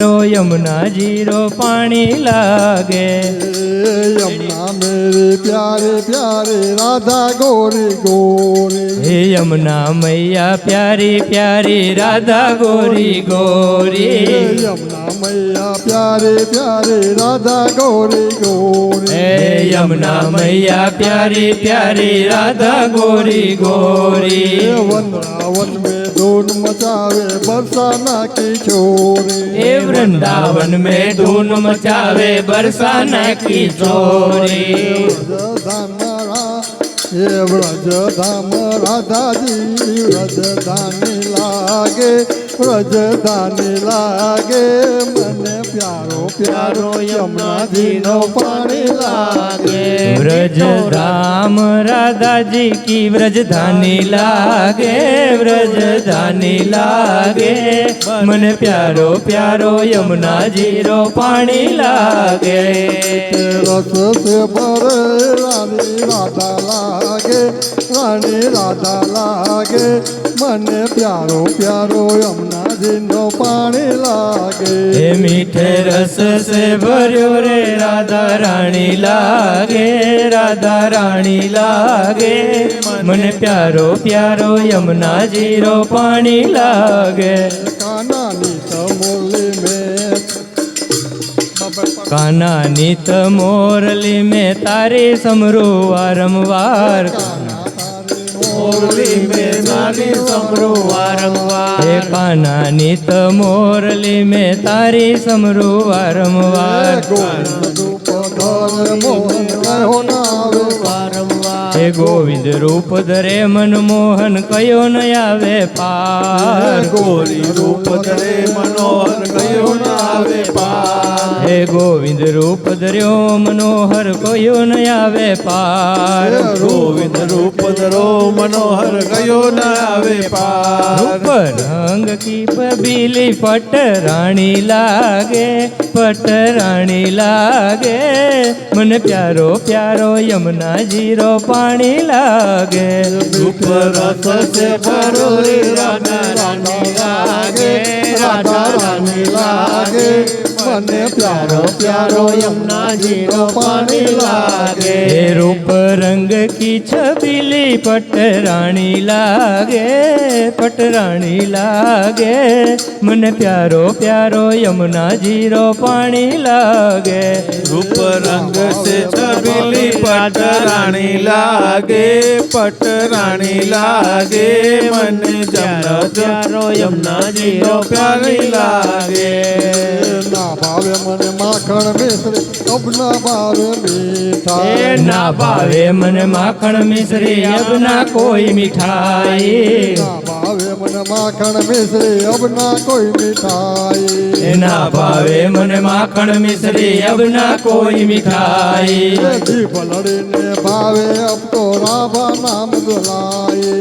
Yamuna zero पानी लागे यमुना मेरे प्यारे प्यारे राधा गोरी गोरी हे यमुना मैया प्यारी प्यारी राधा गोरी गोरी यमुना मैया प्यारे प्यारे राधा गोरी गोरी हे यमुना मैया प्यारी प्यारी राधा गोरी गोरी वृंदावन में धून मचावे बरसाना की छोरी हे वृंदावन में धून मचावे बरसाना की छोरी ये व्रज धाम राधा जी व्रज धानी लागे रज गाने लागे मन प्यारो प्यारो यमुना दिनो पानी लागे। व्रज राम राधा जी की व्रज धानी लागे व्रज धानी लागे। मन प्यारो प्यारो यमुना ज़ीरो पानी लागे। रस से भर रानी राधा लागे रानी राधा लागे। મને પ્યારો પ્યારો યમુનાજી જીનો પાણી લાગે. હે મીઠે રસ સે ભર્યો રે રાધા રાણી લાગે રાધા રાણી લાગે. મને પ્યારો પ્યારો યમુના જીરો પાણી લાગે. કાનાની સમોલી મેં કાનાની તમોરલી મોરલી મેં તારે સમરો વારંવાર મોરલી મેં નાની સમરો વારંવાર. હે કાનાની ત મોરલી મેં તારી સમરું વારંવાર. હે ગોવિંદ રૂપ ધરે મનમોહન કયો ન આવે પાર. ગોરી રૂપ ધરે મનોહન કયો નાવે પાર. હે ગોવિંદ રૂપ ધર્યો મનોહર કયો ન આવે પાર? ગોવિંદ રૂપ ધરો મનોહર કયો નાવે પાર? રૂપ રંગ કી પબીલી પટ રાણી લાગે પટ રાણી લાગે. મને પ્યારો પ્યારો યમુના જીરો પાણી લાગે. રૂપ રસ સે ભરો રે રાધા રાની લાગે રાધા રાણી લાગે. મને પ્યારો પ્યારો યમુના જીરો પાણી લાગે હે રૂપ રંગ કી છબીલી પટ રાણી લાગે પટ રાણી લાગે મને પ્યારો પ્યારો યમુના જીરો પાણી લાગે રૂપ રંગ સે છબીલી પટ રાણી લાગે પટ રાણી લાગે મને જમનો પ્યારો યમુના જીરો પ્યારી લાગે ના ભાવે મને માખણ મિશ્રી અબના ભાવે મીઠા એ ના ભાવે મને માખણ મિશ્રી અબના કોઈ મીઠાઈ. ના ભાવે મને માખણ મિશ્રી અબના કોઈ મીઠાઈ. એ ના ભાવે મને માખણ મિશ્રી અબના કોઈ મીઠાઈ. જીભ લડીને ભાવે અબ રાભા નામ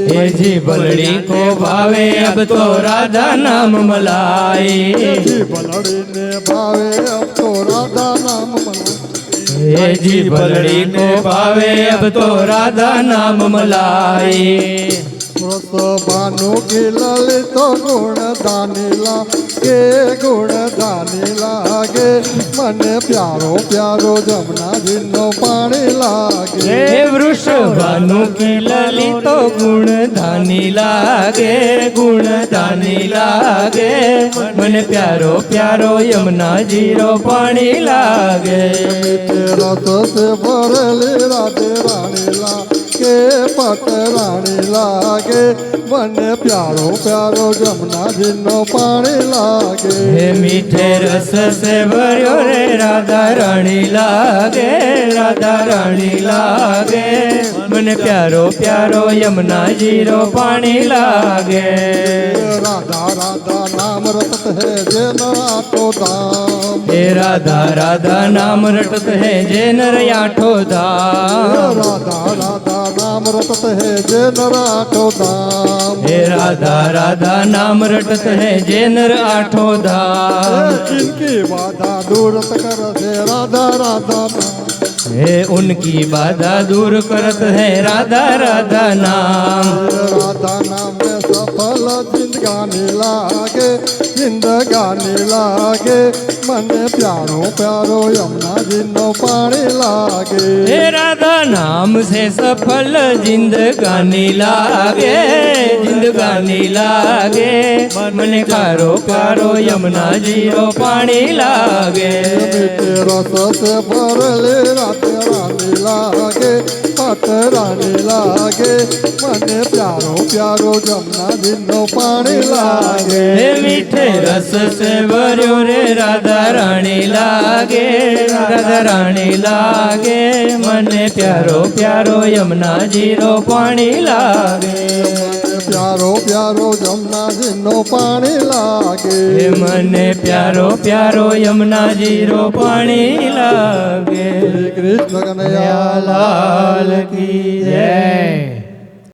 હે જી ભલડી કો ભાવે અબ તો રાધા નામ મલાય. જી ભલડી ને ભાવે અબ તો રાધા નામ મલાય. જી ભલડી કો ભાવે અબ તો રાધા નામ મલાઈ વ્રત ભાનુ કી લલિત ગુણ દાનીલા કે ગુણ દાની લાગે મને પ્યારો પ્યારો જમનાજીનો પાણી લાગે હે વૃષભાનુ કી લલિતો ગુણ ધાની લાગે ગુણ ધાની લાગે મને પ્યારો પ્યારો યમુના જીરો પાણી લાગે રસ સે ભરેલી રાધે રાણી પટ લાગે. મને પ્યારો પ્યારો જમનાજીનો પાણી લાગે. હે મીઠે રસ સે ભર્યો રે રાધા રાણી લાગે રાધા રાણી લાગે. મને પ્યારો પ્યારો યમના જીરો પાણી લાગે. રાધા રાધા નામ રટત હે જેન આઠો ધામ. હે રાધા રાધા નામ રટત હે જે નર આઠો ધામ. રાધા રટત હે જે નર આઠો ધામ હે રાધા રાધા નામ રટત હે જે નર આઠો ધામ જિનકી બાધા દૂરત કર હે રાધા રાધા है उनकी बाधा दूर करत है राधा राधा नाम। राधा नाम में सफल जिंदगानी लागे जिंदगानी लागे मन प्यारो प्यारो यमुना जिनो पानी लागे। हे राधा नाम से सफल जिंदगानी लागे जिंदगानी लागे मन कारो कारो यमुना ज़ीरो पानी लागे। तेरा से भरले राधा રાની લાગે પતરાને રાની લાગે, મને પ્યારો પ્યારો જમનાજીનો પાણી લાગે. મીઠે રસ સે ભર્યો રે રાધા રાણી લાગે રાધા રાણી લાગે, મને પ્યારો પ્યારો, યમના જીરો પાણી લાગે. પ્યારો પ્યારો જમનાજીનો પાણી લાગે. હે મને પ્યારો પ્યારો યમુના જીરો પાણી લાગે. કૃષ્ણ કનૈયા લાલ કી જય.